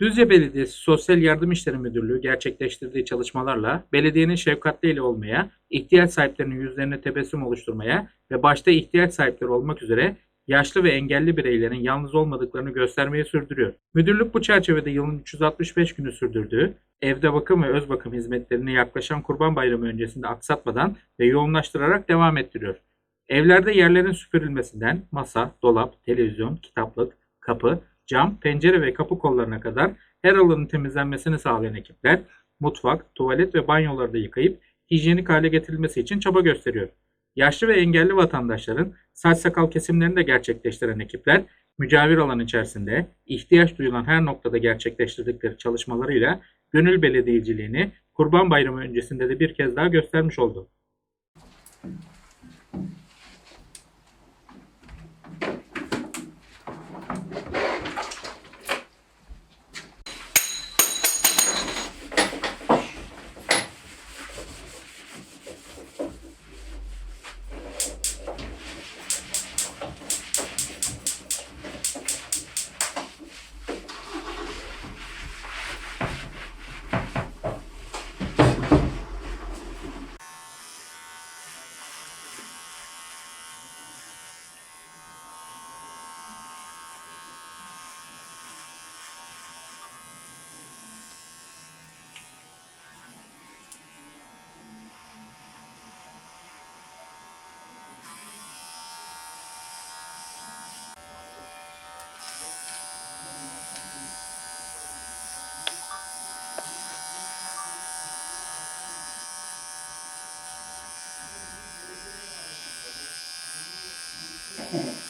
Düzce Belediyesi Sosyal Yardım İşleri Müdürlüğü gerçekleştirdiği çalışmalarla belediyenin şefkatliyle olmaya, ihtiyaç sahiplerinin yüzlerine tebessüm oluşturmaya ve başta ihtiyaç sahipleri olmak üzere yaşlı ve engelli bireylerin yalnız olmadıklarını göstermeye sürdürüyor. Müdürlük bu çerçevede yılın 365 günü sürdürdüğü, evde bakım ve öz bakım hizmetlerini yaklaşan Kurban Bayramı öncesinde aksatmadan ve yoğunlaştırarak devam ettiriyor. Evlerde yerlerin süpürülmesinden masa, dolap, televizyon, kitaplık, kapı, cam, pencere ve kapı kollarına kadar her alanın temizlenmesini sağlayan ekipler, mutfak, tuvalet ve banyoları da yıkayıp hijyenik hale getirilmesi için çaba gösteriyor. Yaşlı ve engelli vatandaşların saç sakal kesimlerini de gerçekleştiren ekipler, mücavir alan içerisinde ihtiyaç duyulan her noktada gerçekleştirdikleri çalışmalarıyla gönül belediyeciliğini Kurban Bayramı öncesinde de bir kez daha göstermiş oldu. Mm-hmm.